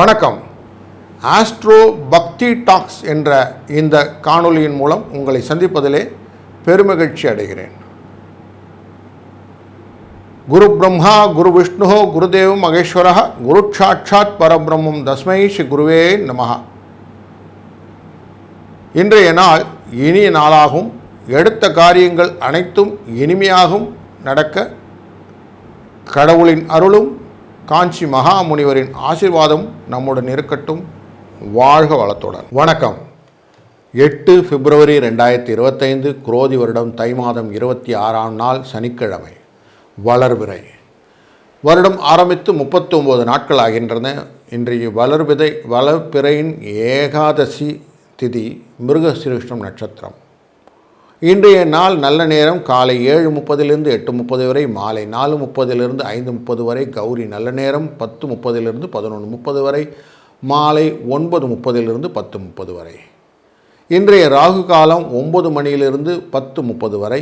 வணக்கம். ஆஸ்ட்ரோ பக்தி டாக்ஸ் என்ற இந்த காணொளியின் மூலம் உங்களை சந்திப்பதிலே பெருமகிழ்ச்சி அடைகிறேன். குரு பிரம்மா குரு விஷ்ணு குருதேவ் மகேஸ்வர குரு சாட்சாத் பரபிரம்மம் தஸ்மை ஸ்ரீ குருவே நமஹ இன்றைய நாள் இனிய நாளாகும். எடுத்த காரியங்கள் அனைத்தும் இனிமையாகவும் நடக்க கடவுளின் அருளும் காஞ்சி மகாமுனிவரின் ஆசீர்வாதம் நம்முடன் இருக்கட்டும். வாழ்க வளத்துடன். வணக்கம். எட்டு பிப்ரவரி ரெண்டாயிரத்தி இருபத்தைந்து குரோதி வருடம் தை மாதம் இருபத்தி ஆறாம் நாள் சனிக்கிழமை. வளர்பிறை வருடம் ஆரம்பித்து முப்பத்தொம்போது நாட்கள் ஆகின்றன. இன்றைய வளர்பிதை வளர்பிறையின் ஏகாதசி திதி மிருகசிருஷ்ணம் நட்சத்திரம். இன்றைய நாள் நல்ல நேரம். காலை ஏழு முப்பதிலிருந்து எட்டு முப்பது வரை மாலை நாலு முப்பதிலிருந்து ஐந்து முப்பது வரை கௌரி நல்ல நேரம் பத்து முப்பதிலிருந்து பதினொன்று முப்பது வரை மாலை ஒன்பது முப்பதிலிருந்து பத்து முப்பது வரை. இன்றைய ராகு காலம் ஒம்பது மணியிலிருந்து பத்து முப்பது வரை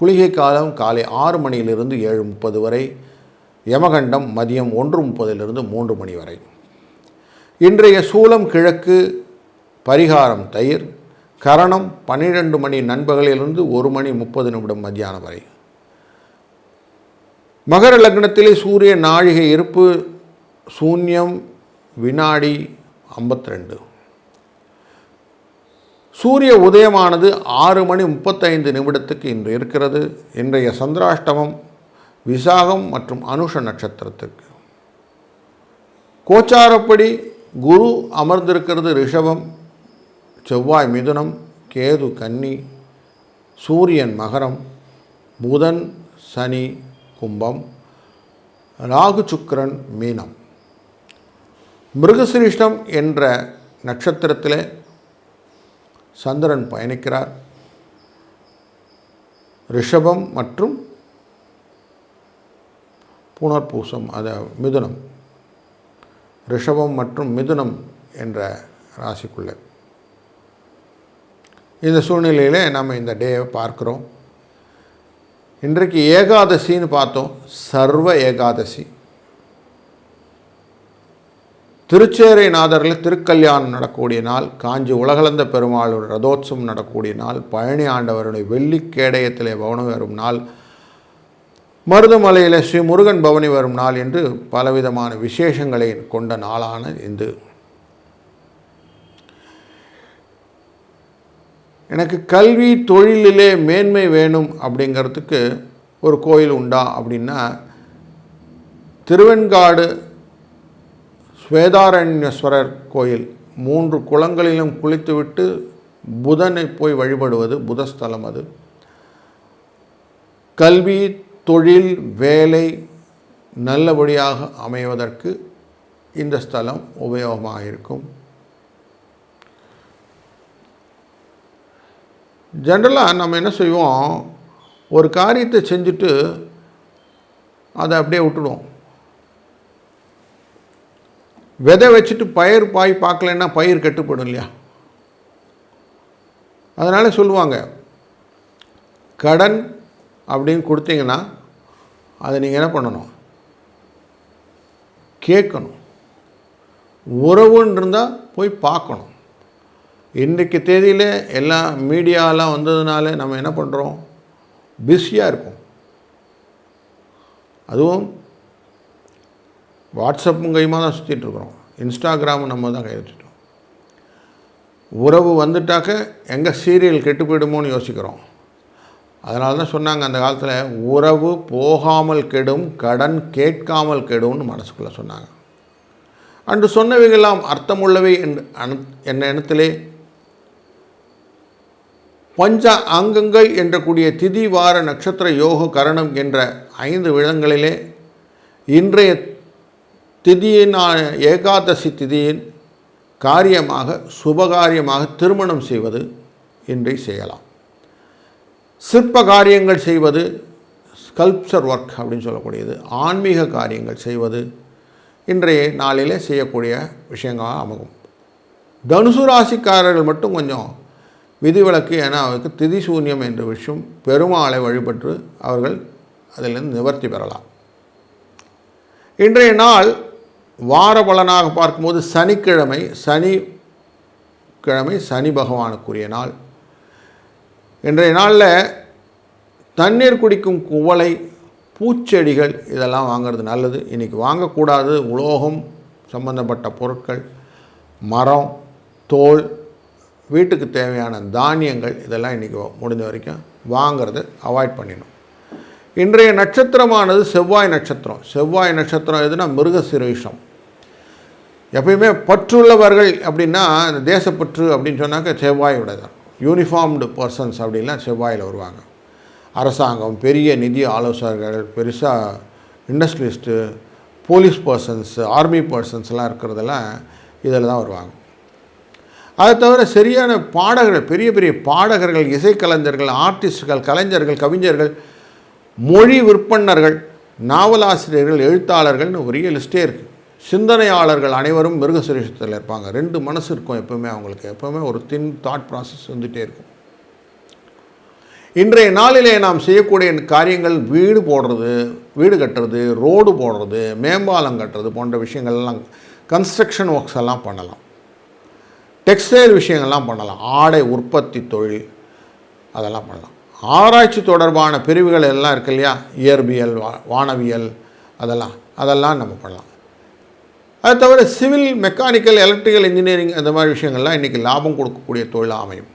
குளிகை காலம் காலை ஆறு மணியிலிருந்து ஏழு முப்பது வரை யமகண்டம் மதியம் ஒன்று முப்பதிலிருந்து மூன்று மணி வரை. இன்றைய சூலம் கிழக்கு பரிகாரம் தயிர் கரணம் பன்னிரெண்டு மணி நண்பகலிலிருந்து ஒரு மணி முப்பது நிமிடம் மத்தியானம் வரை. மகர லக்னத்திலே சூரிய நாழிகை இருப்பு சூன்யம் வினாடி ஐம்பத்தி ரெண்டு சூரிய உதயமானது ஆறு மணி முப்பத்தைந்து நிமிடத்துக்கு இன்று இருக்கிறது. இன்றைய சந்திராஷ்டமம் விசாகம் மற்றும் அனுஷ நட்சத்திரத்துக்கு. கோச்சாரப்படி குரு அமர்ந்திருக்கிறது ரிஷபம். செவ்வாய் மிதுனம் கேது கன்னி சூரியன் மகரம் புதன் சனி கும்பம் ராகு சுக்கிரன் மீனம். மிருகசிரீஷ்டம் என்ற நட்சத்திரத்திலே சந்திரன் பயணிக்கிறார். ரிஷபம் மற்றும் புனர்பூசம் அது மிதுனம். ரிஷபம் மற்றும் மிதுனம் என்ற ராசிக்குள்ளே. இந்த சூழ்நிலையில் நம்ம இந்த டேவை பார்க்குறோம். இன்றைக்கு ஏகாதசின்னு பார்த்தோம். சர்வ ஏகாதசி. திருச்சேரை நாதரில் திருக்கல்யாணம் நடக்கக்கூடிய நாள் காஞ்சி உலகளந்த பெருமாளோட ரதோத்சவம் நடக்கக்கூடிய நாள் பழனி ஆண்டவருடைய வெள்ளி பவனம் வரும் நாள் மருதமலையில் ஸ்ரீ முருகன் பவனி வரும் நாள் என்று பலவிதமான விசேஷங்களை கொண்ட நாளான இந்து எனக்கு கல்வி தொழிலிலே மேன்மை வேணும் அப்படிங்கிறதுக்கு ஒரு கோயில் உண்டா அப்படின்னா திருவெண்காடு ஸ்வேதாரண்யஸ்வரர் கோயில். மூன்று குளங்களிலும் குளித்துவிட்டு புதனை போய் வழிபடுவது புதஸ்தலம் அது. கல்வி தொழில் வேலை நல்லபடியாக அமைவதற்கு இந்த ஸ்தலம் உபயோகமாக இருக்கும். ஜென்ரலாக நம்ம என்ன செய்வோம் ஒரு காரியத்தை செஞ்சுட்டு அதை அப்படியே விட்டுடுவோம். விதை வச்சுட்டு பயிர் பாய் பார்க்கலன்னா பயிர் கட்டுப்படும் இல்லையா? அதனால் சொல்லுவாங்க கடன் அப்படின்னு கொடுத்தீங்கன்னா அதை நீங்கள் என்ன பண்ணணும்? கேட்கணும். உறவுன்னு இருந்தால் போய் பார்க்கணும். இன்றைக்கு தேதியில் எல்லாம் மீடியாலாம் வந்ததுனால நம்ம என்ன பண்ணுறோம் பிஸியாக இருக்கும். அதுவும் வாட்ஸ்அப்பும் கைமாக தான் சுற்றிட்டுருக்குறோம் இன்ஸ்டாகிராமு நம்ம தான் கை வச்சுட்டோம் உறவு வந்துட்டாக்க எங்கே சீரியல் கெட்டு போயிடுமோன்னு யோசிக்கிறோம். அதனால தான் சொன்னாங்க அந்த காலத்தில் உறவு போகாமல் கெடும் கடன் கேட்காமல் கெடும்னு மனசுக்குள்ளே சொன்னாங்க. அன்று சொன்னவைகள்லாம் அர்த்தமுள்ளவை என்று அன் என்ற இனத்திலே பஞ்ச அங்கங்கள் என்ற கூடிய திதி வார நட்சத்திர யோக கரணம் என்ற ஐந்து விதங்களிலே இன்றைய திதியினான ஏகாதசி திதியின் காரியமாக சுபகாரியமாக திருமணம் செய்வது இன்றை செய்யலாம். சிற்ப காரியங்கள் செய்வது ஸ்கல்ப்சர் ஒர்க் அப்படின்னு சொல்லக்கூடியது ஆன்மீக காரியங்கள் செய்வது இன்றைய நாளிலே செய்யக்கூடிய விஷயங்களாக அமையும். தனுசு ராசிக்காரர்கள் மட்டும் கொஞ்சம் விதிவிலக்கு என அவருக்கு திதிசூன்யம் என்ற விஷயம் பெருமாளை வழிபட்டு அவர்கள் அதிலிருந்து நிவர்த்தி பெறலாம். இன்றைய நாள் வார பலனாக பார்க்கும்போது சனிக்கிழமை சனி கிழமை சனி பகவானுக்குரிய நாள். இன்றைய நாளில் தண்ணீர் குடிக்கும் குவளை பூச்செடிகள் இதெல்லாம் வாங்குறது நல்லது. இன்றைக்கி வாங்கக்கூடாது. உலோகம் சம்பந்தப்பட்ட பொருட்கள் மரம் தோல் வீட்டுக்கு தேவையான தானியங்கள் இதெல்லாம் இன்றைக்கி முடிஞ்ச வரைக்கும் வாங்கிறது அவாய்ட் பண்ணிடணும். இன்றைய நட்சத்திரமானது செவ்வாய் நட்சத்திரம். செவ்வாய் நட்சத்திரம் எதுனா சிறுவிஷம் எப்பயுமே பற்றுள்ளவர்கள் அப்படின்னா இந்த தேசப்பற்று அப்படின்னு சொன்னாக்க செவ்வாயோட தான் யூனிஃபார்ம்டு பர்சன்ஸ் அப்படின்லாம் செவ்வாயில் வருவாங்க. அரசாங்கம் பெரிய நிதி ஆலோசகர்கள் பெருசாக இண்டஸ்ட்ரியலிஸ்ட்டு போலீஸ் பர்சன்ஸ் ஆர்மி பர்சன்ஸ்லாம் இருக்கிறதெல்லாம் இதில் தான் வருவாங்க. அதை தவிர சரியான பாடகர்கள் பெரிய பெரிய பாடகர்கள் இசைக்கலைஞர்கள் ஆர்டிஸ்டுகள் கலைஞர்கள் கவிஞர்கள் மொழி விற்பனர்கள் நாவலாசிரியர்கள் எழுத்தாளர்கள்னு ஒரே லிஸ்ட்டே இருக்குது சிந்தனையாளர்கள் அனைவரும் மிருக சுரேஷத்தில் இருப்பாங்க. ரெண்டு மனசு இருக்கும் எப்பவுமே அவங்களுக்கு. எப்பவுமே ஒரு தின் தாட் ப்ராசஸ் வந்துகிட்டே இருக்கும். இன்றைய நாளிலே நாம் செய்யக்கூடிய காரியங்கள் வீடு போடுறது வீடு கட்டுறது ரோடு போடுறது மேம்பாலம் கட்டுறது போன்ற விஷயங்கள்லாம் கன்ஸ்ட்ரக்ஷன் ஒர்க்ஸ் எல்லாம் பண்ணலாம். டெக்ஸ்டைல் விஷயங்கள்லாம் பண்ணலாம். ஆடை உற்பத்தி தொழில் அதெல்லாம் பண்ணலாம். ஆராய்ச்சி தொடர்பான பிரிவுகள் எல்லாம் இருக்கு இல்லையா? இயற்பியல் வா வானவியல் அதெல்லாம் அதெல்லாம் நம்ம பண்ணலாம். அது தவிர சிவில் மெக்கானிக்கல் எலக்ட்ரிக்கல் இன்ஜினியரிங் அந்த மாதிரி விஷயங்கள்லாம் இன்றைக்கி லாபம் கொடுக்கக்கூடிய தொழிலாக அமையும்.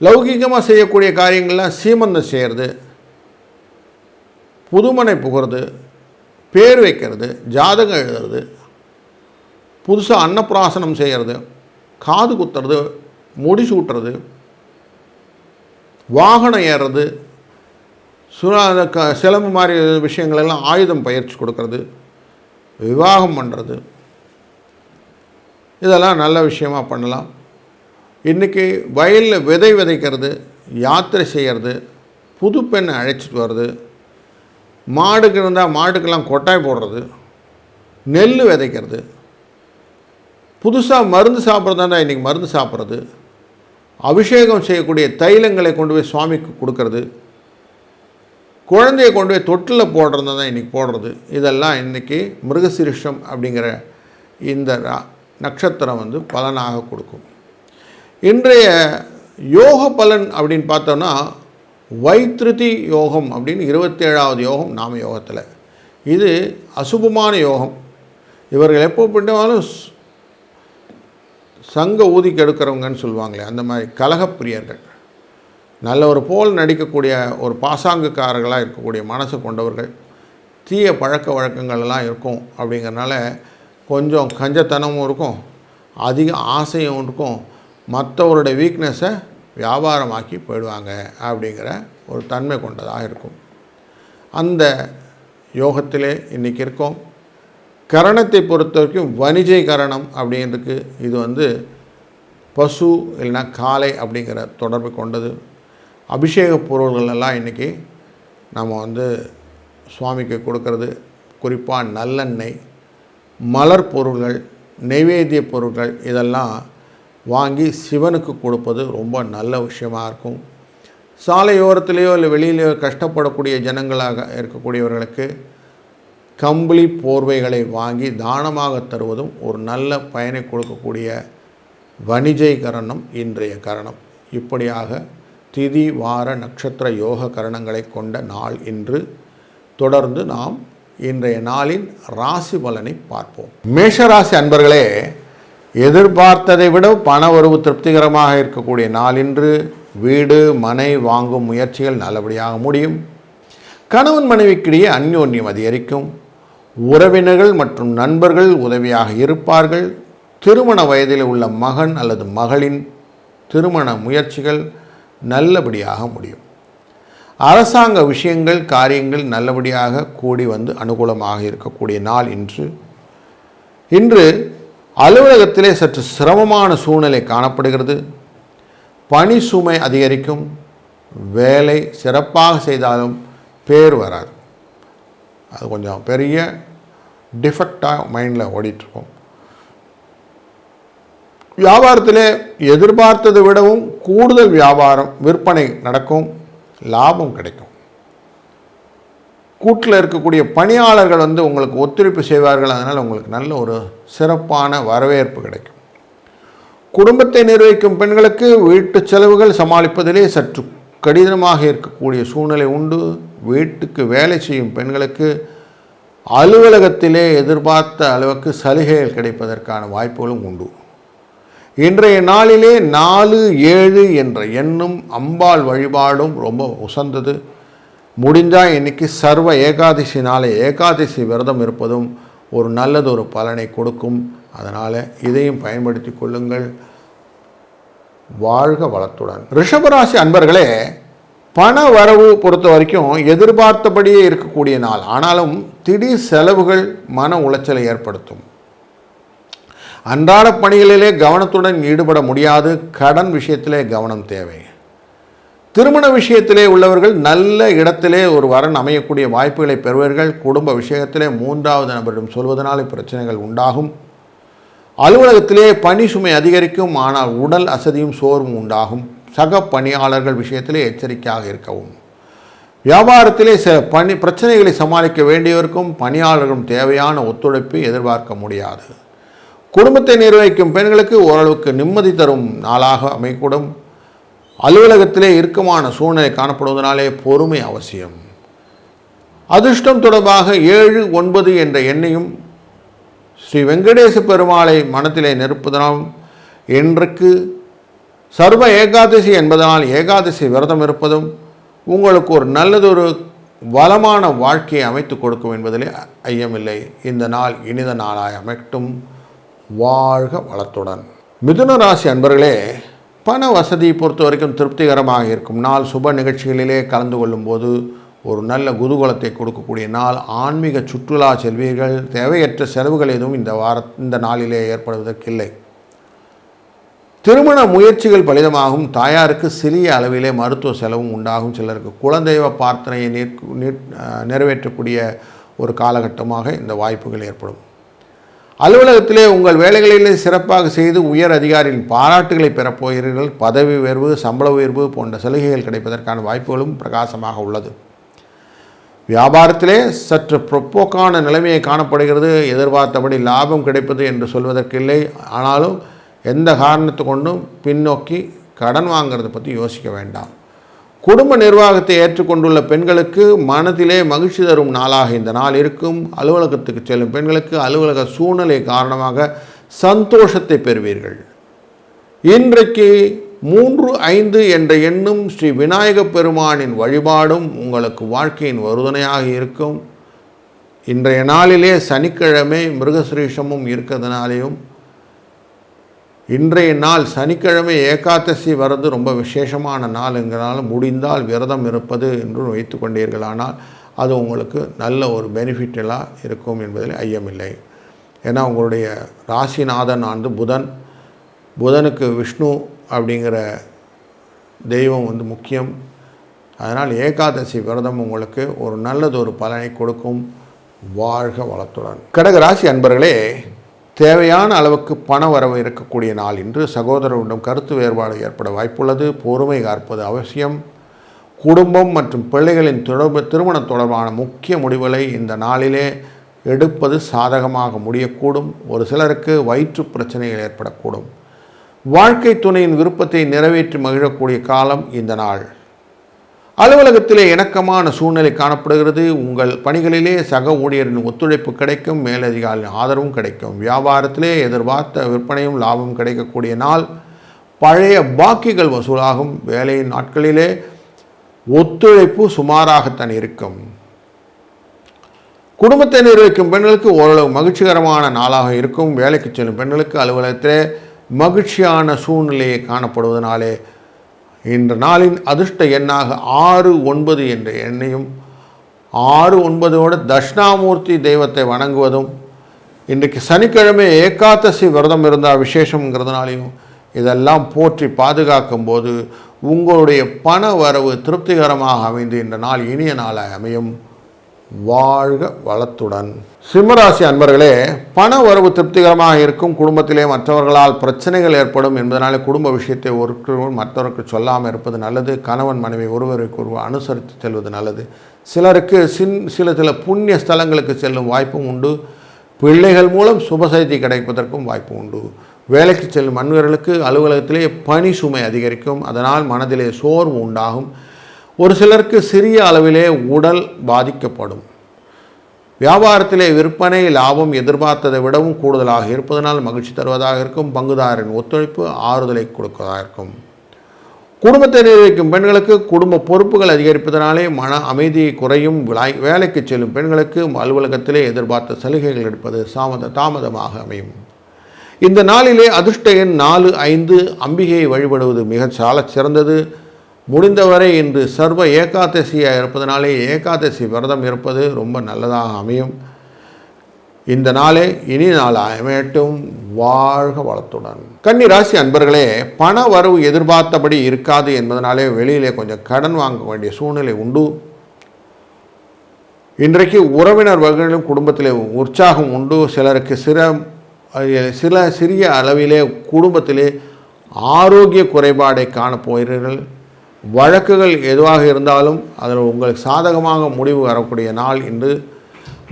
லௌகிகமாக செய்யக்கூடிய காரியங்கள்லாம் சீமந்தம் செய்கிறது புதுமனை புகிறது பேர் வைக்கிறது ஜாதகம் எழுதுறது புதுசாக அன்னப்பிராசனம் செய்கிறது காது குத்துறது முடி சூட்டுறது வாகனம் ஏறுறது சுறா க சிலம்பு மாதிரி விஷயங்களெல்லாம் ஆயுதம் பயிற்சி கொடுக்கறது விவாகம் பண்ணுறது இதெல்லாம் நல்ல விஷயமாக பண்ணலாம். இன்றைக்கி வயலில் விதை விதைக்கிறது யாத்திரை செய்கிறது புது பெண்ணை அழைச்சிட்டு வர்றது மாடுக்கு இருந்தால் மாட்டுக்கெல்லாம் கொட்டாய் போடுறது நெல் விதைக்கிறது. புதுசாக மருந்து சாப்பிட்றதா இன்றைக்கி மருந்து சாப்பிட்றது. அபிஷேகம் செய்யக்கூடிய தைலங்களை கொண்டு போய் சுவாமிக்கு கொடுக்கறது. குழந்தையை கொண்டு போய் தொட்டில் போடுறது தான் இன்றைக்கி போடுறது. இதெல்லாம் இன்றைக்கி மிருகசிருஷம் அப்படிங்கிற இந்த நட்சத்திரம் வந்து பலனாக கொடுக்கும். இன்றைய யோக பலன் அப்படின்னு பார்த்தோன்னா வைத்திருதி யோகம் அப்படின்னு இருபத்தேழாவது யோகம் நாம யோகத்தில். இது அசுபமான யோகம். இவர்கள் எப்போ பண்ணாலும் சங்க ஊதி கெடுக்கிறவங்கன்னு சொல்லுவாங்களே அந்த மாதிரி கலகப்பிரியர்கள் நல்லவர் போல் நடிக்கக்கூடிய ஒரு பாசாங்குக்காரர்களாக இருக்கக்கூடிய மனசு கொண்டவர்கள் தீய பழக்க வழக்கங்கள்லாம் இருக்கும் அப்படிங்கிறனால கொஞ்சம் கஞ்சத்தனமும் இருக்கும் அதிக ஆசையும் இருக்கும் மற்றவருடைய வீக்னஸை வியாபாரமாக்கி போயிடுவாங்க அப்படிங்கிற ஒரு தன்மை கொண்டதாக இருக்கும். அந்த யோகத்திலே இன்றைக்கி இருக்கோம். கரணத்தை பொறுத்த வரைக்கும் வணிஜை கரணம் அப்படின்றதுக்கு இது வந்து பசு இல்லைன்னா காளை அப்படிங்கிற தொடர்பு கொண்டது. அபிஷேக பொருள்கள் எல்லாம் இன்றைக்கி நம்ம வந்து சுவாமிக்கு கொடுக்கறது. குறிப்பாக நல்லெண்ணெய் மலர் பொருள்கள் நைவேத்திய பொருட்கள் இதெல்லாம் வாங்கி சிவனுக்கு கொடுப்பது ரொம்ப நல்ல விஷயமா இருக்கும். சாலையோரத்திலேயோ இல்லை வெளியிலேயோ கஷ்டப்படக்கூடிய ஜனங்களாக இருக்கக்கூடியவர்களுக்கு கம்பளி போர்வைகளை வாங்கி தானமாக தருவதும் ஒரு நல்ல பயனை கொடுக்கக்கூடிய வணிஜை கரணம் இன்றைய கரணம். இப்படியாக திதி வார நட்சத்திர யோக கரணங்களை கொண்ட நாள் இன்று தொடர்ந்து நாம் இன்றைய நாளின் ராசி பலனை பார்ப்போம். மேஷராசி அன்பர்களே எதிர்பார்த்ததை விட பண வரவு திருப்திகரமாக இருக்கக்கூடிய நாள் வீடு மனை வாங்கும் முயற்சிகள் நல்லபடியாக முடியும். கணவன் மனைவிக்கிடையே அந்யோன்யம் அதிகரிக்கும். உறவினர்கள் மற்றும் நண்பர்கள் உதவியாக இருப்பார்கள். திருமண வயதில் உள்ள மகன் அல்லது மகளின் திருமண முயற்சிகள் நல்லபடியாக முடியும். அரசாங்க விஷயங்கள் காரியங்கள் நல்லபடியாக கூடி வந்து அனுகூலமாக இருக்கக்கூடிய நாள் இன்று. இன்று அலுவலகத்திலே சற்று சிரமமான சூழ்நிலை காணப்படுகிறது. பணி சுமை அதிகரிக்கும். வேலை சிறப்பாக செய்தாலும் பேர் வராது. அது கொஞ்சம் பெரிய டிஃபெக்டாக மைண்டில் ஓடிட்டுருக்கும். வியாபாரத்திலே எதிர்பார்த்ததை விடவும் கூடுதல் வியாபாரம் விற்பனை நடக்கும் லாபம் கிடைக்கும். கூட்டில் இருக்கக்கூடிய பணியாளர்கள் வந்து உங்களுக்கு ஒத்துழைப்பு செய்வார்கள் அதனால் உங்களுக்கு நல்ல ஒரு சிறப்பான வரவேற்பு கிடைக்கும். குடும்பத்தை நிர்வகிக்கும் பெண்களுக்கு வீட்டு செலவுகள் சமாளிப்பதிலே சற்று கடினமாக இருக்கக்கூடிய சூழ்நிலை உண்டு. வீட்டுக்கு வேலை செய்யும் பெண்களுக்கு அலுவலகத்திலே எதிர்பார்த்த அளவுக்கு சலுகைகள் கிடைப்பதற்கான வாய்ப்புகளும் உண்டு. இன்றைய நாளிலே நாலு ஏழு என்ற எண்ணும் அம்பாள் வழிபாடும் ரொம்ப உசந்தது. முடிஞ்சால் இன்னைக்கு சர்வ ஏகாதசி நாளை ஏகாதசி விரதம் இருப்பதும் ஒரு நல்லதொரு பலனை கொடுக்கும். அதனால் இதையும் பயன்படுத்தி கொள்ளுங்கள். வாழ்க வளத்துடன். ரிஷபராசி அன்பர்களே பண வரவு பொறுத்த வரைக்கும் எதிர்பார்த்தபடியே இருக்கக்கூடிய நாள். ஆனாலும் திடீர் செலவுகள் மன உளைச்சலை ஏற்படுத்தும். அன்றாட பணிகளிலே கவனத்துடன் ஈடுபட முடியாது. கடன் விஷயத்திலே கவனம் தேவை. திருமண விஷயத்திலே உள்ளவர்கள் நல்ல இடத்திலே ஒரு வரன் அமையக்கூடிய வாய்ப்புகளை பெறுவீர்கள். குடும்ப விஷயத்திலே மூன்றாவது நபரிடம் சொல்வதனாலே பிரச்சனைகள் உண்டாகும். அலுவலகத்திலே பணி சுமை அதிகரிக்கும். ஆனால் உடல் அசதியும் சோர்வும் உண்டாகும். சக பணியாளர்கள் விஷயத்திலே எச்சரிக்கையாக இருக்கவும். வியாபாரத்திலே சில பணி பிரச்சனைகளை சமாளிக்க வேண்டியவருக்கும் பணியாளர்களும் தேவையான ஒத்துழைப்பை எதிர்பார்க்க முடியாது. குடும்பத்தை நிர்வகிக்கும் பெண்களுக்கு ஓரளவுக்கு நிம்மதி தரும் நாளாக அமைக்கூடும் அலுவலகத்திலே இறுக்கமான சூழ்நிலை காணப்படுவதனாலே பொறுமை அவசியம். அதிர்ஷ்டம் தொடர்பாக ஏழு ஒன்பது என்ற எண்ணையும் ஸ்ரீ வெங்கடேச பெருமாளை மனத்திலே நிற்பதனால் இன்றைக்கு சர்வ ஏகாதசி என்பதனால் ஏகாதசி விரதம் இருப்பதும் உங்களுக்கு ஒரு நல்லதொரு வளமான வாழ்க்கையை அமைத்து கொடுக்கும் என்பதிலே ஐயமில்லை. இந்த நாள் இனித நாளாய் அமைட்டும் வாழ்க வளத்துடன். மிதுன ராசி அன்பர்களே பண வசதி பொறுத்த வரைக்கும் திருப்திகரமாக இருக்கும். நாள் சுப நிகழ்ச்சிகளிலே கலந்து கொள்ளும்போது ஒரு நல்ல குதூகலத்தை கொடுக்கக்கூடிய நாள். ஆன்மீக சுற்றுலா செல்வீர்கள். தேவையற்ற செலவுகள் எதுவும் இந்த வார இந்த நாளிலே ஏற்படுவதற்கில்லை திருமண முயற்சிகள் பலிதமாகும். தாயாருக்கு சிறிய அளவிலே மருத்துவ செலவும் உண்டாகும். சிலருக்கு குலதெய்வ பிரார்த்தனையை நிறைவேற்றக்கூடிய ஒரு காலகட்டமாக இந்த வாய்ப்புகள் ஏற்படும். அலுவலகத்திலே உங்கள் வேலைகளிலே சிறப்பாக செய்து உயர் அதிகாரியின் பாராட்டுகளை பெறப்போகிறீர்கள். பதவி உயர்வு சம்பள உயர்வு போன்ற சலுகைகள் கிடைப்பதற்கான வாய்ப்புகளும் பிரகாசமாக உள்ளது. வியாபாரத்திலே சற்று பிற்போக்கான நிலைமையை காணப்படுகிறது. எதிர்பார்த்தபடி லாபம் கிடைப்பது என்று சொல்வதற்கில்லை. ஆனாலும் எந்த காரணத்தை கொண்டும் பின்னோக்கி கடன் வாங்குறதை பற்றி யோசிக்க வேண்டாம். குடும்ப நிர்வாகத்தை ஏற்றுக்கொண்டுள்ள பெண்களுக்கு மனதிலே மகிழ்ச்சி தரும் நாளாக இந்த நாள் இருக்கும். அலுவலகத்துக்கு செல்லும் பெண்களுக்கு அலுவலக சூழ்நிலை காரணமாக சந்தோஷத்தை பெறுவீர்கள். இன்றைக்கு மூன்று ஐந்து என்ற எண்ணும் ஸ்ரீ விநாயக பெருமானின் வழிபாடும் உங்களுக்கு வாழ்க்கையின் வருதனையாக இருக்கும். இன்றைய நாளிலே சனிக்கிழமை மிருகசிரீஷமும் இருக்கிறதுனாலேயும் இன்றைய நாள் சனிக்கிழமை ஏகாதசி வரது ரொம்ப விசேஷமான நாளுங்கிறனால முடிந்தால் விரதம் இருப்பது என்று வைத்து கொண்டீர்களானால் அது உங்களுக்கு நல்ல ஒரு பெனிஃபிட்டெல்லாம் இருக்கும் என்பதில் ஐயமில்லை. ஏன்னா உங்களுடைய ராசிநாதன் ஆண்டு புதன் புதனுக்கு விஷ்ணு அப்படிங்கிற தெய்வம் வந்து முக்கியம். அதனால் ஏகாதசி விரதம் உங்களுக்கு ஒரு நல்லது ஒரு பலனை கொடுக்கும் வாழ்க வளத்துடன். கடக ராசி அன்பர்களே தேவையான அளவுக்கு பண வரவு இருக்கக்கூடிய நாள் இன்று சகோதரரிடம் கருத்து வேறுபாடு ஏற்பட வாய்ப்புள்ளது. பொறுமை காற்பது அவசியம். குடும்பம் மற்றும் பிள்ளைகளின் தொடர்பு திருமணம் தொடர்பான முக்கிய முடிவுகளை இந்த நாளிலே எடுப்பது சாதகமாக முடியக்கூடும். ஒரு சிலருக்கு வயிற்று பிரச்சனைகள் ஏற்படக்கூடும். வாழ்க்கை துணையின் விருப்பத்தை நிறைவேற்றி மகிழக்கூடிய காலம் இந்த நாள். அலுவலகத்திலே இணக்கமான சூழ்நிலை காணப்படுகிறது. உங்கள் பணிகளிலே சக ஊழியரின் ஒத்துழைப்பு கிடைக்கும் மேலதிகாரியின் ஆதரவும் கிடைக்கும். வியாபாரத்திலே எதிர்பார்த்த விற்பனையும் லாபம் கிடைக்கக்கூடிய நாள். பழைய பாக்கிகள் வசூலாகும். வேலையின் நாட்களிலே ஒத்துழைப்பு சுமாராகத்தான் இருக்கும். குடும்பத்தை நிர்வகிக்கும் பெண்களுக்கு ஓரளவு மகிழ்ச்சிகரமான நாளாக இருக்கும். வேலைக்கு செல்லும் பெண்களுக்கு அலுவலகத்திலே மகிழ்ச்சியான சூழ்நிலையை காணப்படுவதனாலே இன்று நாளின் அதிர்ஷ்ட எண்ணாக ஆறு ஒன்பது என்ற எண்ணையும் ஆறு ஒன்பதோடு தட்சிணாமூர்த்தி தெய்வத்தை வணங்குவதும் இன்றைக்கு சனிக்கிழமை ஏகாதசி விரதம் இருந்தால் விசேஷங்கிறதுனாலையும் இதெல்லாம் போற்றி பாதுகாக்கும் போது உங்களுடைய பண வரவு திருப்திகரமாக அமைந்து இந்த நாள் இனிய நாளாக அமையும். வாழ்க வளத்துடன். சிம்மராசி அன்பர்களே பண வரவு திருப்திகரமாக இருக்கும் குடும்பத்திலே மற்றவர்களால் பிரச்சனைகள் ஏற்படும் என்பதனாலே குடும்ப விஷயத்தை ஒருவர் மற்றவருக்கு சொல்லாமல் இருப்பது நல்லது. கணவன் மனைவி ஒருவருக்கு ஒருவர் அனுசரித்து செல்வது நல்லது. சிலருக்கு சின் சில சில புண்ணிய ஸ்தலங்களுக்கு செல்லும் வாய்ப்பும் உண்டு. பிள்ளைகள் மூலம் சுபசெய்தி கிடைப்பதற்கும் வாய்ப்பு உண்டு. வேலைக்கு செல்லும் அன்பர்களுக்கு அலுவலகத்திலே பணி சுமை அதிகரிக்கும். அதனால் மனதிலே சோர்வு உண்டாகும். ஒரு சிலருக்கு சிறிய அளவிலே உடல் பாதிக்கப்படும். வியாபாரத்திலே விற்பனை லாபம் எதிர்பார்த்ததை விடவும் கூடுதலாக இருப்பதனால் மகிழ்ச்சி தருவதாக இருக்கும். பங்குதாரின் ஒத்துழைப்பு ஆறுதலை கொடுப்பதாக இருக்கும். குடும்பத்தை நிர்வகிக்கும் பெண்களுக்கு குடும்ப பொறுப்புகள் அதிகரிப்பதனாலே மன அமைதி குறையும். விளாய் வேலைக்கு செல்லும் பெண்களுக்கு அலுவலகத்திலே எதிர்பார்த்த சலுகைகள் எடுப்பது சாமத தாமதமாக அமையும். இந்த நாளிலே அதிர்ஷ்ட எண் நாலு ஐந்து அம்பிகையை வழிபடுவது மிக சால சிறந்தது. முடிந்தவரை இன்று சர்வ ஏகாதசியாக இருப்பதனாலே ஏகாதசி விரதம் இருப்பது ரொம்ப நல்லதாக அமையும். இந்த நாளே இனி நாள் அமையட்டும் வாழ்க வளத்துடன். கன்னி ராசி அன்பர்களே பண வரவு எதிர்பார்த்தபடி இருக்காது என்பதனாலே வெளியிலே கொஞ்சம் கடன் வாங்க வேண்டிய சூழ்நிலை உண்டு. இன்றைக்கு உறவினர் வகையிலும் குடும்பத்திலே உற்சாகம் உண்டு. சிலருக்கு சில சில சிறிய அளவிலே குடும்பத்திலே ஆரோக்கிய குறைபாடை காணப்போகிறீர்கள். வழக்குகள் எதுவாக இருந்தாலும் அதில் உங்களுக்கு சாதகமாக முடிவு வரக்கூடிய நாள் இன்று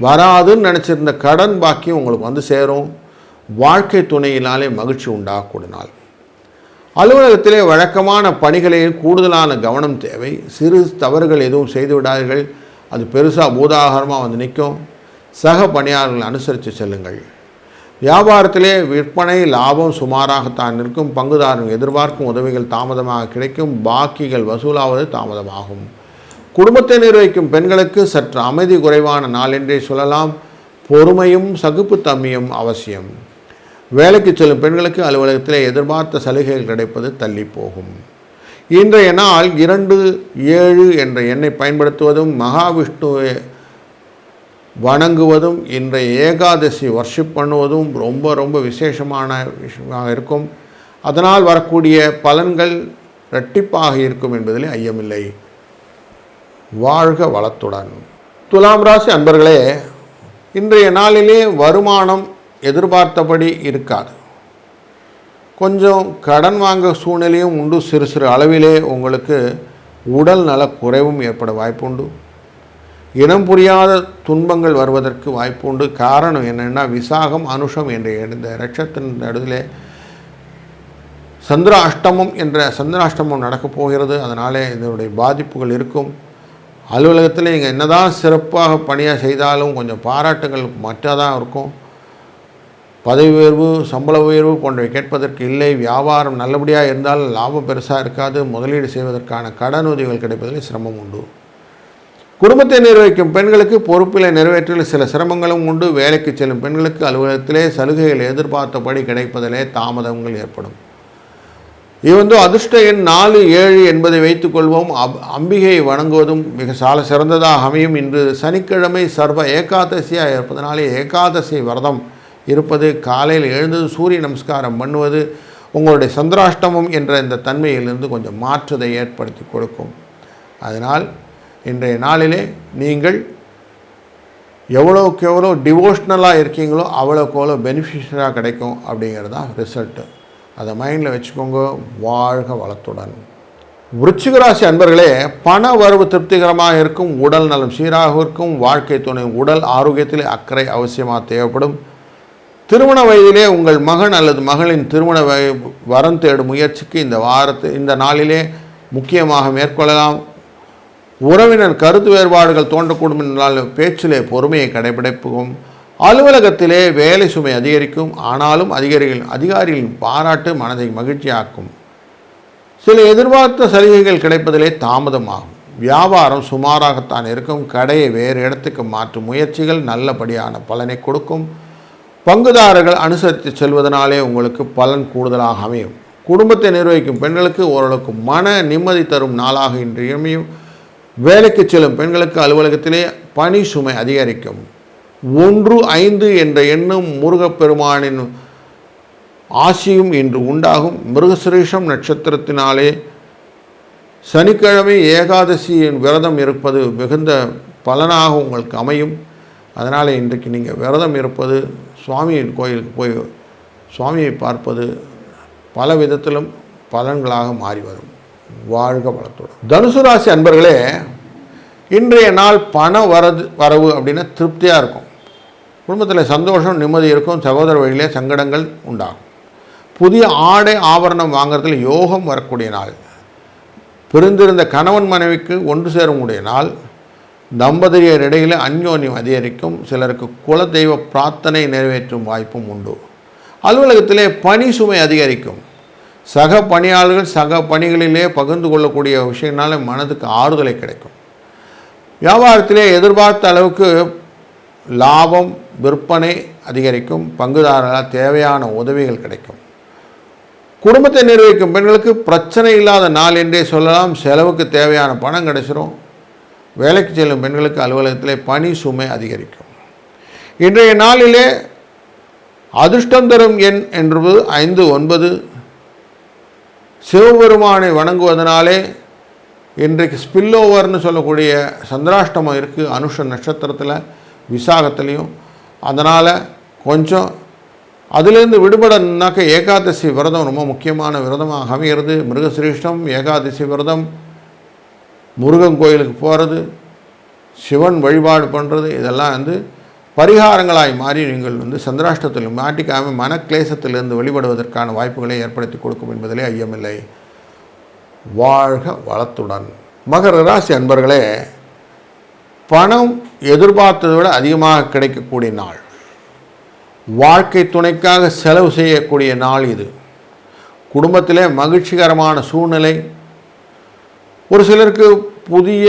வராதுன்னு நினச்சிருந்த கடன் பாக்கியம் உங்களுக்கு வந்து சேரும். வாழ்க்கை துணையினாலே மகிழ்ச்சி உண்டாகக்கூடிய நாள். அலுவலகத்திலே வழக்கமான பணிகளில் கூடுதலான கவனம் தேவை. சிறு தவறுகள் எதுவும் செய்து விடாதீர்கள். அது பெருசாக பூதாகரமாக வந்து நிற்கும். சக பணியாளர்கள் அனுசரித்து செல்லுங்கள். வியாபாரத்திலே விற்பனை லாபம் சுமாராகத்தான் நிற்கும். பங்குதாரன் எதிர்பார்க்கும் உதவிகள் தாமதமாக கிடைக்கும். பாக்கிகள் வசூலாவது தாமதமாகும். குடும்பத்தை நிர்வகிக்கும் பெண்களுக்கு சற்று அமைதி குறைவான நாள் என்றே சொல்லலாம். பொறுமையும் சகுப்புத்தன்மையும் அவசியம். வேலைக்கு செல்லும் பெண்களுக்கு அலுவலகத்தில் எதிர்பார்த்த சலுகைகள் கிடைப்பது தள்ளி போகும் இன்றைய நாள் இரண்டு ஏழு என்ற எண்ணை பயன்படுத்துவதும் மகாவிஷ்ணுவை வணங்குவதும் இன்றைய ஏகாதசி வர்ஷிப் பண்ணுவதும் ரொம்ப ரொம்ப விசேஷமான விஷயமாக இருக்கும். அதனால் வரக்கூடிய பலன்கள் இரட்டிப்பாக இருக்கும் என்பதில் ஐயமில்லை. வாழ்க வளத்துடன். துலாம் ராசி அன்பர்களே இன்றைய நாளிலே வருமானம் எதிர்பார்த்தபடி இருக்காது. கொஞ்சம் கடன் வாங்க சூழ்நிலையும் உண்டு. சிறு சிறு அளவிலே உங்களுக்கு உடல் நல குறைவும் ஏற்பட வாய்ப்புண்டு. இனம் புரியாத துன்பங்கள் வருவதற்கு வாய்ப்பு உண்டு காரணம் என்னென்னா விசாகம் அனுஷம் என்ற இந்த நட்சத்தின் நடுவிலே சந்திர அஷ்டமம் என்ற சந்திராஷ்டமம் நடக்கப் போகிறது. அதனாலே இதனுடைய பாதிப்புகள் இருக்கும். அலுவலகத்தில் நீங்கள் என்னதான் சிறப்பாக பணியாக செய்தாலும் கொஞ்சம் பாராட்டுகள் மற்றதாக இருக்கும். பதவி உயர்வு சம்பள உயர்வு போன்றவை கேட்பதற்கு இல்லை. வியாபாரம் நல்லபடியாக இருந்தாலும் லாபம் பெருசாக இருக்காது. முதலீடு செய்வதற்கான கடன் உதவிகள் கிடைப்பதில் சிரமம் உண்டு. குடும்பத்தை நிர்வகிக்கும் பெண்களுக்கு பொறுப்பில் நிறைவேற்றில் சில சிரமங்களும் உண்டு. வேலைக்கு செல்லும் பெண்களுக்கு அலுவலகத்திலே சலுகைகள் எதிர்பார்த்தபடி கிடைப்பதிலே தாமதங்கள் ஏற்படும். இது வந்து அதிர்ஷ்ட எண் நாலு ஏழு என்பதை வைத்துக்கொள்வோம் அப் அம்பிகையை வணங்குவதும் மிக சால சிறந்ததாக அமையும். இன்று சனிக்கிழமை சர்வ ஏகாதசியாக இருப்பதனாலே ஏகாதசி விரதம் இருப்பது காலையில் எழுந்தது சூரிய நமஸ்காரம் பண்ணுவது உங்களுடைய சந்திராஷ்டமம் என்ற இந்த தன்மையிலிருந்து கொஞ்சம் மாற்றத்தை ஏற்படுத்தி கொடுக்கும். அதனால் இன்றைய நாளிலே நீங்கள் எவ்வளோக்கு எவ்வளோ டிவோஷ்னலாக இருக்கீங்களோ அவ்வளோக்கு எவ்வளோ பெனிஃபிஷியலாக கிடைக்கும் அப்படிங்கிறது தான் ரிசல்ட்டு அதை மைண்டில் வச்சுக்கோங்க வாழ்க வளத்துடன். விருச்சிகராசி அன்பர்களே பண வரவு திருப்திகரமாக இருக்கும் உடல் நலம் சீராக இருக்கும் வாழ்க்கை துணை உடல் ஆரோக்கியத்திலே அக்கறை அவசியமாக தேவைப்படும். திருமண வயதிலே உங்கள் மகன் அல்லது மகளின் திருமண வய வரம் தேடும் முயற்சிக்கு இந்த வாரத்து இந்த நாளிலே முக்கியமாக மேற்கொள்ளலாம். உறவினர் கருத்து வேறுபாடுகள் தோன்றக்கூடும் என்றால் பேச்சிலே பொறுமையை கடைபிடிப்பும். அலுவலகத்திலே வேலை சுமை அதிகரிக்கும். ஆனாலும் அதிகாரிகள் அதிகாரிகளின் பாராட்டு மனதை மகிழ்ச்சியாக்கும். சில எதிர்பார்த்த சலுகைகள் கிடைப்பதிலே தாமதமாகும். வியாபாரம் சுமாராகத்தான் இருக்கும். கடையை வேறு இடத்துக்கு மாற்றும் முயற்சிகள் நல்லபடியான பலனை கொடுக்கும். பங்குதாரர்கள் அனுசரித்து செல்வதனாலே உங்களுக்கு பலன் கூடுதலாக அமையும். குடும்பத்தை நிர்வகிக்கும் பெண்களுக்கு ஓரளவுக்கு மன நிம்மதி தரும் நாளாக இன்று அமையும். வேலைக்கு செல்லும் பெண்களுக்கு அலுவலகத்திலே பணி சுமை அதிகரிக்கும். ஒன்று ஐந்து என்ற எண்ணம் முருகப்பெருமானின் ஆசியும் இன்று உண்டாகும். மிருகசிரேஷம் நட்சத்திரத்தினாலே சனிக்கிழமை ஏகாதசியின் விரதம் இருப்பது மிகுந்த பலனாக உங்களுக்கு அமையும். அதனால் இன்றைக்கு நீங்கள் விரதம் இருப்பது சுவாமியின் கோயிலுக்கு போய் சுவாமியை பார்ப்பது பல விதத்திலும் பலன்களாக மாறி வரும். வாழ்க வளத்துடன். தனுசு ராசி அன்பர்களே இன்றைய நாள் பண வரது வரவு அப்படின்னா திருப்தியாக இருக்கும். குடும்பத்தில் சந்தோஷம் நிம்மதி இருக்கும் சகோதர வழியிலே சங்கடங்கள் உண்டாகும். புதிய ஆடை ஆபரணம் வாங்குறதுல யோகம் வரக்கூடிய நாள். பிரிந்திருந்த கணவன் மனைவிக்கு ஒன்று சேரக்கூடிய நாள். தம்பதியர் இடையில் அந்யோன்யம் அதிகரிக்கும். சிலருக்கு குலதெய்வ பிரார்த்தனை நிறைவேற்றும் வாய்ப்பும் உண்டு. அலுவலகத்திலே பணி சுமை அதிகரிக்கும். சக பணியாளர்கள் சக பணிகளிலே பகிர்ந்து கொள்ளக்கூடிய விஷயங்களால மனதுக்கு ஆறுதலை கிடைக்கும். வியாபாரத்திலே எதிர்பார்த்த அளவுக்கு லாபம் விற்பனை அதிகரிக்கும் பங்குதாரர்களால் தேவையான உதவிகள் கிடைக்கும். குடும்பத்தை நிர்வகிக்கும் பெண்களுக்கு பிரச்சனை இல்லாத நாள் என்றே சொல்லலாம். செலவுக்கு தேவையான பணம் கிடைச்சிரும். வேலைக்கு செல்லும் பெண்களுக்கு அலுவலகத்திலே பணி சுமை அதிகரிக்கும். இன்றைய நாளிலே அதிர்ஷ்டம் தரும் எண் என்பது ஐந்து ஒன்பது சிவபெருமானை வணங்குவதனாலே இன்றைக்கு ஸ்பில் ஓவர்னு சொல்லக்கூடிய சந்திராஷ்டமம் இருக்குது அனுஷ நட்சத்திரத்தில் விசாகத்துலேயும். அதனால் கொஞ்சம் அதுலேருந்து விடுபடணுனாக்க ஏகாதசி விரதம் ரொம்ப முக்கியமான விரதமாக அமைகிறது மிருகசிரேஷ்டம் ஏகாதசி விரதம் முருகன் கோயிலுக்கு போகிறது சிவன் வழிபாடு பண்ணுறது இதெல்லாம் வந்து பரிகாரங்களாய் மாறி நீங்கள் வந்து சந்திராஷ்டத்தில் மாட்டிக்காமல் மனக்லேசத்திலிருந்து வெளிப்படுவதற்கான வாய்ப்புகளை ஏற்படுத்தி கொடுக்கும் என்பதிலே ஐயமில்லை. வாழ்க வளத்துடன். மகர ராசி அன்பர்களே பணம் எதிர்பார்த்ததை விட அதிகமாக கிடைக்கக்கூடிய நாள். வாழ்க்கை துணைக்காக செலவு செய்யக்கூடிய நாள் இது. குடும்பத்திலே மகிழ்ச்சிகரமான சூழ்நிலை. ஒரு சிலருக்கு புதிய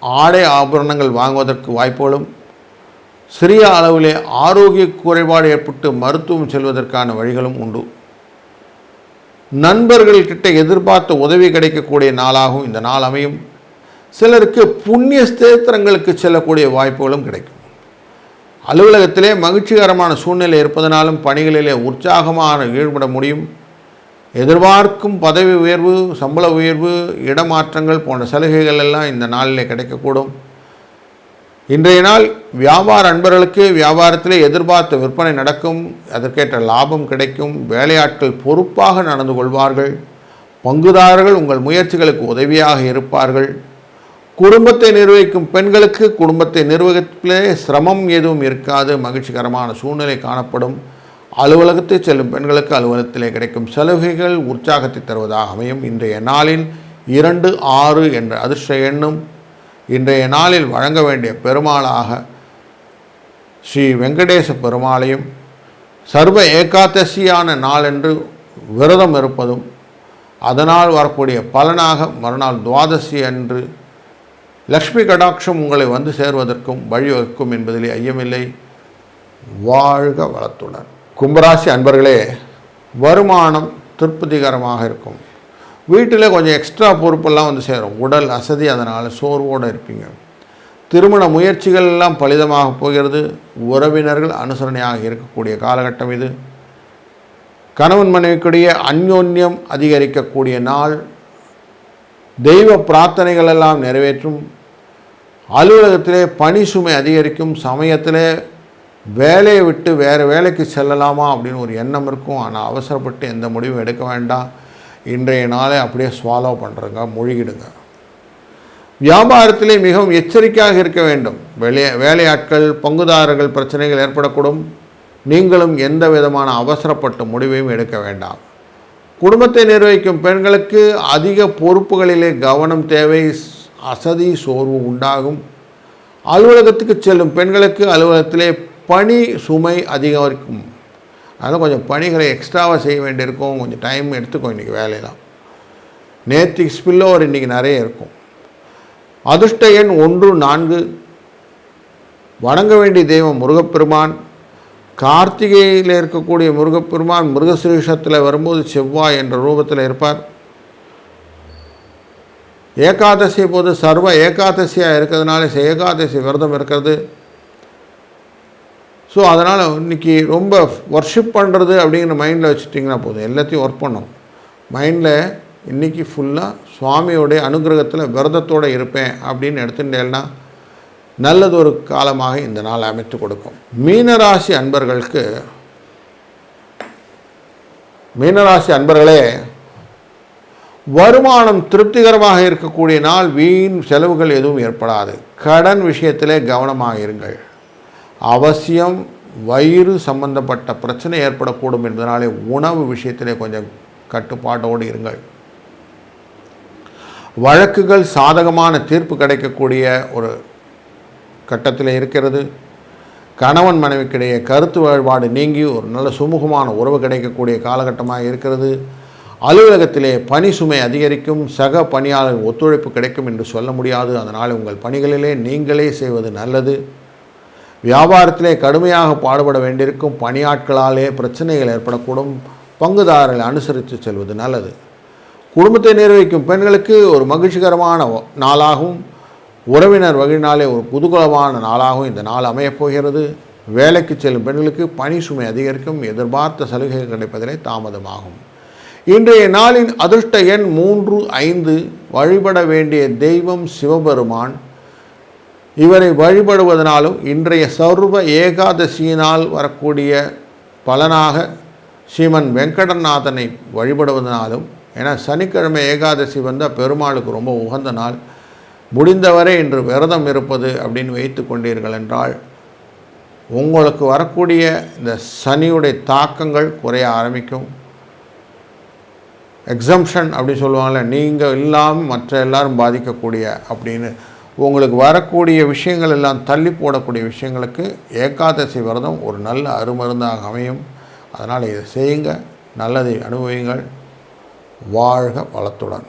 ஆடை ஆபரணங்கள் வாங்குவதற்கு வாய்ப்புகளும் சிறிய அளவிலே ஆரோக்கிய குறைபாடு ஏற்பட்டு மருத்துவம் செல்வதற்கான வழிகளும் உண்டு. நண்பர்கள்கிட்ட எதிர்பார்த்த உதவி கிடைக்கக்கூடிய நாளாகவும் இந்த நாள் அமையும். சிலருக்கு புண்ணிய ஸ்தேத்திரங்களுக்கு செல்லக்கூடிய வாய்ப்புகளும் கிடைக்கும். அலுவலகத்திலே மகிழ்ச்சிகரமான சூழ்நிலை இருப்பதனாலும் பணிகளிலே உற்சாகமாக ஈடுபட முடியும். எதிர்பார்க்கும் பதவி உயர்வு சம்பள உயர்வு இடமாற்றங்கள் போன்ற சலுகைகள் எல்லாம் இந்த நாளிலே கிடைக்கக்கூடும். இன்றைய நாள் வியாபார அன்பர்களுக்கு வியாபாரத்திலே எதிர்பார்த்த விற்பனை நடக்கும் அதற்கேற்ற லாபம் கிடைக்கும் வேலையாட்கள் பொறுப்பாக நடந்து கொள்வார்கள் பங்குதாரர்கள் உங்கள் முயற்சிகளுக்கு உதவியாக இருப்பார்கள். குடும்பத்தை நிர்வகிக்கும் பெண்களுக்கு குடும்பத்தை நிர்வகிப்பிலே சிரமம் எதுவும் இருக்காது மகிழ்ச்சிகரமான சூழ்நிலை காணப்படும். அலுவலகத்தை செல்லும் பெண்களுக்கு அலுவலகத்திலே கிடைக்கும் சலுகைகள் உற்சாகத்தை தருவதாக அமையும். இன்றைய நாளில் இரண்டு ஆறு என்ற அதிர்ஷ்ட எண்ணும் இன்றைய நாளில் வழங்க வேண்டிய பெருமாளாக ஸ்ரீ வெங்கடேச பெருமாளையும் சர்வ ஏகாதசியான நாளென்று விரதம் இருப்பதும் அதனால் வரக்கூடிய பலனாக மறுநாள் துவாதசி அன்று லக்ஷ்மி கடாட்சம் உங்களை வந்து சேர்வதற்கும் வழிவகுக்கும் என்பதிலே ஐயமில்லை. வாழ்க வளத்துடன். கும்பராசி அன்பர்களே வருமானம் திருப்திகரமாக இருக்கும். வீட்டில் கொஞ்சம் எக்ஸ்ட்ரா பொறுப்பெல்லாம் வந்து சேரும். உடல் அசதி அதனால் சோர்வோடு இருப்பீங்க. திருமண முயற்சிகள் எல்லாம் பலிதமாக போகிறது. உறவினர்கள் அனுசரணையாக இருக்கக்கூடிய காலகட்டம் இது. கணவன் மனைவிக்குடைய அந்யோன்யம் அதிகரிக்கக்கூடிய நாள். தெய்வ பிரார்த்தனைகள் எல்லாம் நிறைவேற்றும். அலுவலகத்திலே பணி சுமை அதிகரிக்கும். சமயத்திலே வேலையை விட்டு வேறு வேலைக்கு செல்லலாமா அப்படின்னு ஒரு எண்ணம் இருக்கும். ஆனால் அவசரப்பட்டு எந்த முடிவும் எடுக்க வேண்டாம். இன்றைய நாளை அப்படியே ஸ்வாலோ பண்ணுறங்க மொழிகிடுங்க. வியாபாரத்திலே மிகவும் எச்சரிக்கையாக இருக்க வேண்டும். வெளியே வேலையாட்கள் பங்குதாரர்கள் பிரச்சனைகள் ஏற்படக்கூடும். நீங்களும் எந்த விதமான அவசரப்பட்ட முடிவையும் எடுக்க வேண்டாம். குடும்பத்தை நிர்வகிக்கும் பெண்களுக்கு அதிக பொறுப்புகளிலே கவனம் தேவை அசதி சோர்வு உண்டாகும். அலுவலகத்துக்கு செல்லும் பெண்களுக்கு அலுவலகத்திலே பணி சுமை அதிகரிக்கும். அதனால் கொஞ்சம் பணிகளை எக்ஸ்ட்ராவாக செய்ய வேண்டியிருக்கும். கொஞ்சம் டைம் எடுத்துக்கும் இன்றைக்கி வேலையெல்லாம். நேற்று ஸ்பில்லோவர் இன்றைக்கி நிறைய இருக்கும். அதிர்ஷ்ட எண் ஒன்று நான்கு. வணங்க வேண்டிய தெய்வம் முருகப்பெருமான். கார்த்திகையில் இருக்கக்கூடிய முருகப்பெருமான் மிருகசிரீஷத்தில் வரும்போது செவ்வாய் என்ற ரூபத்தில் இருப்பார். ஏகாதசி போது சர்வ ஏகாதசியாக இருக்கிறதுனால ஏகாதசி விரதம் இருக்கிறது. ஸோ அதனால் இன்றைக்கி ரொம்ப ஒர்ஷிப் பண்ணுறது அப்படிங்கிற மைண்டில் வச்சுட்டிங்கன்னா போதும். எல்லாத்தையும் ஒர்க் பண்ணும் மைண்டில் இன்றைக்கி ஃபுல்லாக சுவாமியோடைய அனுகிரகத்தில் விரதத்தோடு இருப்பேன் அப்படின்னு எடுத்துட்டேன்னா நல்லது ஒரு காலமாக இந்த நாள் அமைத்து கொடுக்கும். மீனராசி அன்பர்களுக்கு மீனராசி அன்பர்களே வருமானம் திருப்திகரமாக இருக்கக்கூடிய நாள் வீண் செலவுகள் எதுவும் ஏற்படாது. கடன் விஷயத்திலே கவனமாக இருங்கள். அவசியம் வயிறு சம்பந்தப்பட்ட பிரச்சனை ஏற்படக்கூடும் என்பதனாலே உணவு விஷயத்திலே கொஞ்சம் கட்டுப்பாட்டோடு இருங்கள். வழக்குகள் சாதகமான தீர்ப்பு கிடைக்கக்கூடிய ஒரு கட்டத்தில் இருக்கிறது. கணவன் மனைவிக்கிடையே கருத்து வேறுபாடு நீங்கி ஒரு நல்ல சுமூகமான உறவு கிடைக்கக்கூடிய காலகட்டமாக இருக்கிறது. அலுவலகத்திலே பணி சுமை அதிகரிக்கும் சக பணியாளர் ஒத்துழைப்பு கிடைக்கும் என்று சொல்ல முடியாது. அதனால் உங்கள் பணிகளிலே நீங்களே செய்வது நல்லது. வியாபாரத்திலே கடுமையாக பாடுபட வேண்டியிருக்கும் பணியாட்களாலே பிரச்சனைகள் ஏற்படக்கூடும். பங்குதாரர்களை அனுசரித்து செல்வது நல்லது. குடும்பத்தை நிர்வகிக்கும் பெண்களுக்கு ஒரு மகிழ்ச்சிகரமான நாளாகவும் உறவினர் வகையினாலே ஒரு குதூகலமான நாளாகவும் இந்த நாள் அமையப்போகிறது வேலைக்கு செல்லும் பெண்களுக்கு பணி சுமை அதிகரிக்கும் எதிர்பார்த்த சலுகைகள் கிடைப்பதிலே தாமதமாகும். இன்றைய நாளின் அதிர்ஷ்ட எண் மூன்று ஐந்து வழிபட வேண்டிய தெய்வம் சிவபெருமான் இவரை வழிபடுவதனாலும் இன்றைய சர்வ ஏகாதசியினால் வரக்கூடிய பலனாக ஸ்ரீமன் வெங்கடநாதனை வழிபடுவதனாலும் ஏன்னா சனிக்கிழமை ஏகாதசி வந்தால் பெருமாளுக்கு ரொம்ப உகந்த நாள். முடிந்தவரை இன்று விரதம் இருப்பது அப்படின்னு வைத்து கொண்டீர்கள் என்றால் உங்களுக்கு வரக்கூடிய இந்த சனியுடைய தாக்கங்கள் குறைய ஆரம்பிக்கும். எக்ஸம்ஷன் அப்படி சொல்லுவாங்கள்ல நீங்கள் இல்லாமல் மற்ற எல்லாரும் பாதிக்கக்கூடிய அப்படின்னு உங்களுக்கு வரக்கூடிய விஷயங்கள் எல்லாம் தள்ளி போடக்கூடிய விஷயங்களுக்கு ஏகாதசி விரதம் ஒரு நல்ல அருமருந்தாக அமையும். அதனால் இதை செய்யுங்க நல்லதை அனுபவியுங்கள். வாழ்க வளத்துடன்.